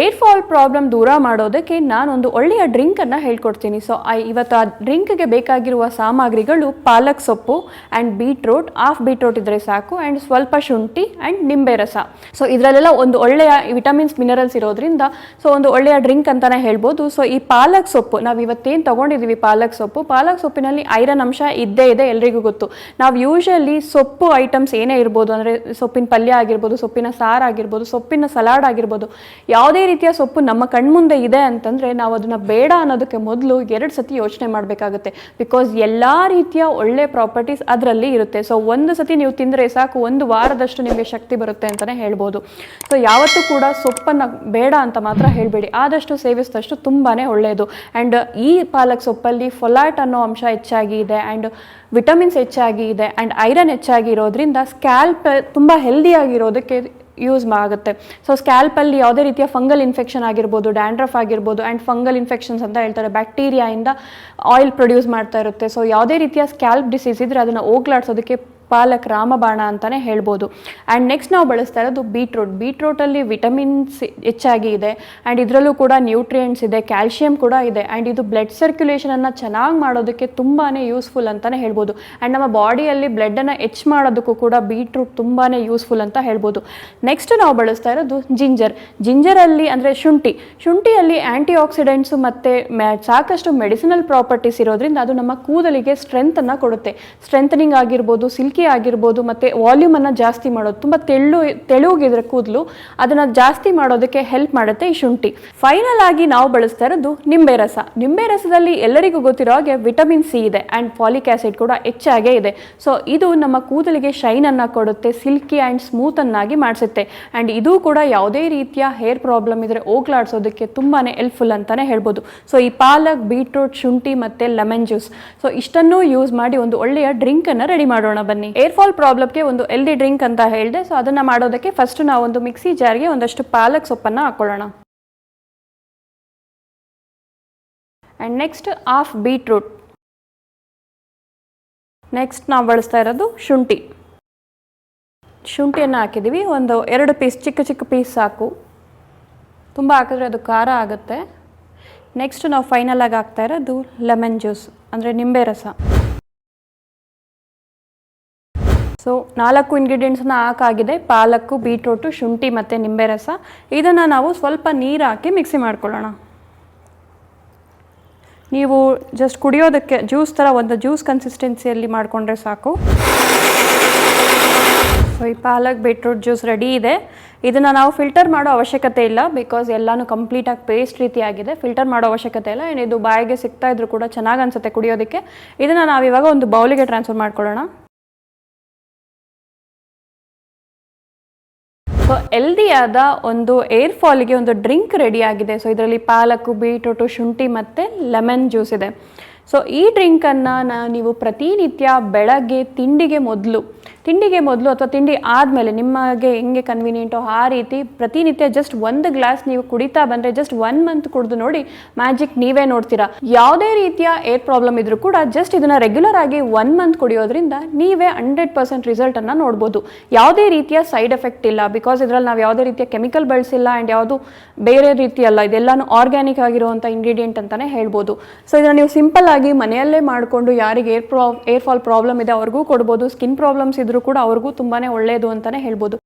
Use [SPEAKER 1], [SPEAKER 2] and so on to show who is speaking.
[SPEAKER 1] Hair fall problem ದೂರ ಮಾಡೋದಕ್ಕೆ ನಾನೊಂದು ಒಳ್ಳೆಯ ಡ್ರಿಂಕನ್ನು ಹೇಳ್ಕೊಡ್ತೀನಿ. ಸೊ ಇವತ್ತು ಆ ಡ್ರಿಂಕ್ಗೆ ಬೇಕಾಗಿರುವ ಸಾಮಗ್ರಿಗಳು ಪಾಲಕ್ ಸೊಪ್ಪು ಆ್ಯಂಡ್ ಬೀಟ್ರೂಟ್ ಹಾಫ್ ಬೀಟ್ರೂಟ್ ಇದ್ದರೆ ಸಾಕು ಆ್ಯಂಡ್ ಸ್ವಲ್ಪ ಶುಂಠಿ ಆ್ಯಂಡ್ ನಿಂಬೆ ರಸ. ಸೊ ಇದರಲ್ಲೆಲ್ಲ ಒಂದು ಒಳ್ಳೆಯ ವಿಟಮಿನ್ಸ್ ಮಿನರಲ್ಸ್ ಇರೋದ್ರಿಂದ ಸೊ ಒಂದು ಒಳ್ಳೆಯ ಡ್ರಿಂಕ್ ಅಂತಲೇ ಹೇಳ್ಬೋದು. ಸೊ ಈ ಪಾಲಕ್ ಸೊಪ್ಪು, ನಾವು ಇವತ್ತೇನು ತೊಗೊಂಡಿದ್ದೀವಿ ಪಾಲಕ್ ಸೊಪ್ಪು? ಪಾಲಕ್ ಸೊಪ್ಪಿನಲ್ಲಿ ಐರನ್ ಅಂಶ ಇದ್ದೇ ಇದೆ, ಎಲ್ರಿಗೂ ಗೊತ್ತು. ನಾವು ಯೂಶಲಿ ಸೊಪ್ಪು ಐಟಮ್ಸ್ ಏನೇ ಇರ್ಬೋದು, ಅಂದರೆ ಸೊಪ್ಪಿನ ಪಲ್ಯ ಆಗಿರ್ಬೋದು, ಸೊಪ್ಪಿನ ಸಾರು ಆಗಿರ್ಬೋದು, ಸೊಪ್ಪಿನ ಸಲಾಡ್ ಆಗಿರ್ಬೋದು, ಯಾವುದೇ ರೀತಿಯ ಸೊಪ್ಪು ನಮ್ಮ ಕಣ್ಮುಂದೆ ಇದೆ ಅಂತಂದರೆ ನಾವು ಅದನ್ನು ಬೇಡ ಅನ್ನೋದಕ್ಕೆ ಮೊದಲು ಎರಡು ಸತಿ ಯೋಚನೆ ಮಾಡಬೇಕಾಗುತ್ತೆ. ಬಿಕಾಸ್ ಎಲ್ಲ ರೀತಿಯ ಒಳ್ಳೆ ಪ್ರಾಪರ್ಟೀಸ್ ಅದರಲ್ಲಿ ಇರುತ್ತೆ. ಸೊ ಒಂದು ಸತಿ ನೀವು ತಿಂದರೆ ಸಾಕು, ಒಂದು ವಾರದಷ್ಟು ನಿಮಗೆ ಶಕ್ತಿ ಬರುತ್ತೆ ಅಂತಲೇ ಹೇಳ್ಬೋದು. ಸೊ ಯಾವತ್ತೂ ಕೂಡ ಸೊಪ್ಪನ್ನು ಬೇಡ ಅಂತ ಮಾತ್ರ ಹೇಳಬೇಡಿ. ಆದಷ್ಟು ಸೇವಿಸಿದಷ್ಟು ತುಂಬಾ ಒಳ್ಳೆಯದು ಆ್ಯಂಡ್ ಈ ಪಾಲಕ್ ಸೊಪ್ಪಲ್ಲಿ ಫೊಲಾಟ್ ಅನ್ನೋ ಅಂಶ ಹೆಚ್ಚಾಗಿ ಇದೆ ಆ್ಯಂಡ್ ವಿಟಮಿನ್ಸ್ ಹೆಚ್ಚಾಗಿ ಇದೆ ಆ್ಯಂಡ್ ಐರನ್ ಹೆಚ್ಚಾಗಿ ಇರೋದ್ರಿಂದ ಸ್ಕ್ಯಾಲ್ಪ್ ತುಂಬ ಹೆಲ್ದಿಯಾಗಿರೋದಕ್ಕೆ ಯೂಸ್ ಆಗುತ್ತೆ ಸೊ ಸ್ಕ್ಯಾಲ್ಪಲ್ಲಿ ಯಾವುದೇ ರೀತಿಯ ಫಂಗಲ್ ಇನ್ಫೆಕ್ಷನ್ ಆಗಿರ್ಬೋದು ಡ್ಯಾಂಡ್ರಫ್ ಆಗಿರ್ಬೋದು ಆ್ಯಂಡ್ ಫಂಗಲ್ ಇನ್ಫೆಕ್ಷನ್ಸ್ ಅಂತ ಹೇಳ್ತಾರೆ. ಬ್ಯಾಕ್ಟೀರಿಯಾಯಿಂದ ಆಯಿಲ್ ಪ್ರೊಡ್ಯೂಸ್ ಮಾಡ್ತಾ ಇರುತ್ತೆ. ಸೊ ಯಾವುದೇ ರೀತಿಯ ಸ್ಕ್ಯಾಲ್ಪ್ ಡಿಸೀಸ್ ಇದ್ದರೆ ಅದನ್ನು ಹೋಗ್ಲಾಡ್ಸೋದಕ್ಕೆ ಪಾಲಕ್ ರಾಮಬಾಣ ಅಂತಾನೆ ಹೇಳ್ಬೋದು. ಆ್ಯಂಡ್ ನೆಕ್ಸ್ಟ್ ನಾವು ಬಳಸ್ತಾ ಇರೋದು ಬೀಟ್ರೂಟ್ ಬೀಟ್ರೂಟಲ್ಲಿ ವಿಟಮಿನ್ಸ್ ಹೆಚ್ಚಾಗಿ ಇದೆ. ಆ್ಯಂಡ್ ಇದರಲ್ಲೂ ಕೂಡ ನ್ಯೂಟ್ರಿಯೆಂಟ್ಸ್ ಇದೆ ಕ್ಯಾಲ್ಶಿಯಂ ಕೂಡ ಇದೆ. ಆ್ಯಂಡ್ ಇದು ಬ್ಲಡ್ ಸರ್ಕ್ಯುಲೇಷನನ್ನು ಚೆನ್ನಾಗಿ ಮಾಡೋದಕ್ಕೆ ತುಂಬಾ ಯೂಸ್ಫುಲ್ ಅಂತಲೇ ಹೇಳ್ಬೋದು. ಆ್ಯಂಡ್ ನಮ್ಮ ಬಾಡಿಯಲ್ಲಿ ಬ್ಲಡ್ಡನ್ನು ಹೆಚ್ಚು ಮಾಡೋದಕ್ಕೂ ಕೂಡ ಬೀಟ್ರೂಟ್ ತುಂಬಾ ಯೂಸ್ಫುಲ್ ಅಂತ ಹೇಳ್ಬೋದು. ನೆಕ್ಸ್ಟ್ ನಾವು ಬಳಸ್ತಾ ಇರೋದು ಜಿಂಜರ್ ಜಿಂಜರಲ್ಲಿ ಅಂದರೆ ಶುಂಠಿ. ಶುಂಠಿಯಲ್ಲಿ ಆ್ಯಂಟಿ ಆಕ್ಸಿಡೆಂಟ್ಸು ಮತ್ತು ಸಾಕಷ್ಟು ಮೆಡಿಸಿನಲ್ ಪ್ರಾಪರ್ಟೀಸ್ ಇರೋದ್ರಿಂದ ಅದು ನಮ್ಮ ಕೂದಲಿಗೆ ಸ್ಟ್ರೆಂತನ್ನು ಕೊಡುತ್ತೆ. ಸ್ಟ್ರೆಂಥನಿಂಗ್ ಆಗಿರ್ಬೋದು ಸಿಲ್ಕಿ ಆಗಿರ್ಬೋದು ಮತ್ತು ವಾಲ್ಯೂಮನ್ನು ಜಾಸ್ತಿ ಮಾಡೋದು, ತುಂಬ ತೆಳ್ಳು, ತೆಳುಗಿದ್ರೆ ಕೂದಲು, ಅದನ್ನು ಜಾಸ್ತಿ ಮಾಡೋದಕ್ಕೆ ಹೆಲ್ಪ್ ಮಾಡುತ್ತೆ ಈ ಶುಂಠಿ. ಫೈನಲ್ ಆಗಿ ನಾವು ಬಳಸ್ತಾ ಇರೋದು ನಿಂಬೆ ರಸ. ನಿಂಬೆ ರಸದಲ್ಲಿ ಎಲ್ಲರಿಗೂ ಗೊತ್ತಿರೋ ಹಾಗೆ ವಿಟಮಿನ್ ಸಿ ಇದೆ ಆ್ಯಂಡ್ ಫಾಲಿಕ್ ಆ್ಯಸಿಡ್ ಕೂಡ ಹೆಚ್ಚಾಗೇ ಇದೆ. ಸೊ ಇದು ನಮ್ಮ ಕೂದಲಿಗೆ ಶೈನನ್ನು ಕೊಡುತ್ತೆ ಸಿಲ್ಕಿ ಆ್ಯಂಡ್ ಸ್ಮೂತನ್ನಾಗಿ ಮಾಡಿಸುತ್ತೆ. ಆ್ಯಂಡ್ ಇದು ಕೂಡ ಯಾವುದೇ ರೀತಿಯ ಹೇರ್ ಪ್ರಾಬ್ಲಮ್ ಇದ್ದರೆ ಹೋಗ್ಲಾಡ್ಸೋದಕ್ಕೆ ತುಂಬಾ ಹೆಲ್ಪ್ಫುಲ್ ಅಂತಲೇ ಹೇಳ್ಬೋದು. ಸೊ ಈ ಪಾಲಕ್ ಬೀಟ್ರೂಟ್ ಶುಂಠಿ ಮತ್ತು ಲೆಮನ್ ಜ್ಯೂಸ್ ಸೊ ಇಷ್ಟನ್ನೂ ಯೂಸ್ ಮಾಡಿ ಒಂದು ಒಳ್ಳೆಯ ಡ್ರಿಂಕನ್ನು ರೆಡಿ ಮಾಡೋಣ ಬನ್ನಿ. ಏರ್ ಫಾಲ್ ಪ್ರಾಬ್ಲಮ್ಗೆ ಒಂದು ಎಲ್ದಿ ಡ್ರಿಂಕ್ ಅಂತ ಹೇಳಿದೆ. ಸೊ ಅದನ್ನು ಮಾಡೋದಕ್ಕೆ ಫಸ್ಟ್ ನಾವು ಒಂದು ಮಿಕ್ಸಿ ಜಾರ್ಗೆ ಒಂದಷ್ಟು ಪಾಲಕ್ ಸೊಪ್ಪನ್ನು ಹಾಕೊಳ್ಳೋಣ. And next half beetroot next ನಾವು ಬಳಸ್ತಾ ಇರೋದು ಶುಂಠಿ. ಶುಂಠಿಯನ್ನು ಹಾಕಿದ್ದೀವಿ ಒಂದು ಎರಡು ಪೀಸ್ ಚಿಕ್ಕ ಚಿಕ್ಕ ಪೀಸ್ ಸಾಕು. ತುಂಬ ಹಾಕಿದ್ರೆ ಅದು ಖಾರ ಆಗುತ್ತೆ. ನೆಕ್ಸ್ಟ್ ನಾವು ಫೈನಲ್ ಆಗಿ ಹಾಕ್ತಾ ಇರೋದು ಲೆಮನ್ ಜ್ಯೂಸ್ ಅಂದರೆ ನಿಂಬೆ ರಸ. ಸೊ ನಾಲ್ಕು ಇಂಗ್ರೀಡಿಯೆಂಟ್ಸ್ನ ಹಾಕಾಗಿದೆ. ಪಾಲಕ್ಕು ಬೀಟ್ರೂಟು ಶುಂಠಿ ಮತ್ತು ನಿಂಬೆ ರಸ ಇದನ್ನು ನಾವು ಸ್ವಲ್ಪ ನೀರು ಹಾಕಿ ಮಿಕ್ಸಿ ಮಾಡ್ಕೊಳ್ಳೋಣ. ನೀವು ಜಸ್ಟ್ ಕುಡಿಯೋದಕ್ಕೆ ಜ್ಯೂಸ್ ಥರ ಒಂದು ಜ್ಯೂಸ್ ಕನ್ಸಿಸ್ಟೆನ್ಸಿಯಲ್ಲಿ ಮಾಡಿಕೊಂಡ್ರೆ ಸಾಕು. ಸೊ ಈ ಪಾಲಕ್ ಬೀಟ್ರೂಟ್ ಜ್ಯೂಸ್ ರೆಡಿ ಇದೆ. ಇದನ್ನು ನಾವು ಫಿಲ್ಟರ್ ಮಾಡೋ ಅವಶ್ಯಕತೆ ಇಲ್ಲ ಬಿಕಾಸ್ ಎಲ್ಲನೂ ಕಂಪ್ಲೀಟಾಗಿ ಪೇಸ್ಟ್ ರೀತಿಯಾಗಿದೆ. ಫಿಲ್ಟರ್ ಮಾಡೋ ಅವಶ್ಯಕತೆ ಇಲ್ಲ. ಆ್ಯಂಡ್ ಇದು ಬಾಯಿಗೆ ಸಿಗ್ತಾ ಇದ್ರೂ ಕೂಡ ಚೆನ್ನಾಗಿ ಅನಿಸುತ್ತೆ ಕುಡಿಯೋದಕ್ಕೆ. ಇದನ್ನು ನಾವು ಇವಾಗ ಒಂದು ಬೌಲಿಗೆ ಟ್ರಾನ್ಸ್ಫರ್ ಮಾಡ್ಕೊಳ್ಳೋಣ. ಸೊ ಆದ ಒಂದು ಏರ್ ಫಾಲಿಗೆ ಒಂದು ಡ್ರಿಂಕ್ ರೆಡಿ ಆಗಿದೆ. ಸೊ ಇದರಲ್ಲಿ ಪಾಲಕ್ಕು ಬೀಟ್ರೂಟು ಶುಂಠಿ ಮತ್ತು ಲೆಮನ್ ಜ್ಯೂಸ್ ಇದೆ. ಸೊ ಈ ಡ್ರಿಂಕನ್ನು ನಾ ನೀವು ಪ್ರತಿನಿತ್ಯ ಬೆಳಗ್ಗೆ ತಿಂಡಿಗೆ ಮೊದಲು ತಿಂಡಿಗೆ ಮೊದಲು ಅಥವಾ ತಿಂಡಿ ಆದಮೇಲೆ ನಿಮಗೆ ಹೆಂಗೆ ಕನ್ವಿನಿಯೆಂಟೋ ಆ ರೀತಿ ಪ್ರತಿನಿತ್ಯ ಜಸ್ಟ್ ಒಂದು ಗ್ಲಾಸ್ ನೀವು ಕುಡಿತಾ ಬಂದರೆ ಜಸ್ಟ್ ಒನ್ ಮಂತ್ ಕುಡಿದು ನೋಡಿ ಮ್ಯಾಜಿಕ್ ನೀವೇ ನೋಡ್ತೀರಾ. ಯಾವುದೇ ರೀತಿಯ ಏರ್ ಪ್ರಾಬ್ಲಮ್ ಇದ್ರೂ ಕೂಡ ಜಸ್ಟ್ ಇದನ್ನು ರೆಗ್ಯುಲರ್ ಆಗಿ ಒನ್ ಮಂತ್ ಕುಡಿಯೋದ್ರಿಂದ ನೀವೇ ಹಂಡ್ರೆಡ್ ಪರ್ಸೆಂಟ್ ರಿಸಲ್ಟನ್ನು ನೋಡ್ಬೋದು. ಯಾವುದೇ ರೀತಿಯ ಸೈಡ್ ಎಫೆಕ್ಟ್ ಇಲ್ಲ ಬಿಕಾಸ್ ಇದರಲ್ಲಿ ನಾವು ಯಾವುದೇ ರೀತಿಯ ಕೆಮಿಕಲ್ ಬಳಸಿಲ್ಲ ಆ್ಯಂಡ್ ಯಾವುದು ಬೇರೆ ರೀತಿಯಲ್ಲ, ಇದೆಲ್ಲಾನು ಆರ್ಗ್ಯಾನಿಕ್ ಆಗಿರುವಂಥ ಇಂಗ್ರೀಡಿಯೆಂಟ್ ಅಂತಲೇ ಹೇಳ್ಬೋದು. ಸೊ ಇದನ್ನು ನೀವು ಸಿಂಪಲ್ ಆಗಿ ಮನೆಯಲ್ಲೇ ಮಾಡಿಕೊಂಡು ಯಾರಿಗೆ ಏರ್ ಪ್ರಾ, ಏರ್ ಫಾಲ್ ಪ್ರಾಬ್ಲಮ್ ಇದೆ ಅವ್ರಿಗೂ ಕೊಡ್ಬೋದು, ಸ್ಕಿನ್ ಪ್ರಾಬ್ಲಮ್ಸ್ ಇದ್ರೂ ಕೂಡ ಅವ್ರಿಗೂ ತುಂಬಾ ಒಳ್ಳೆಯದು ಅಂತಲೇ ಹೇಳ್ಬೋದು.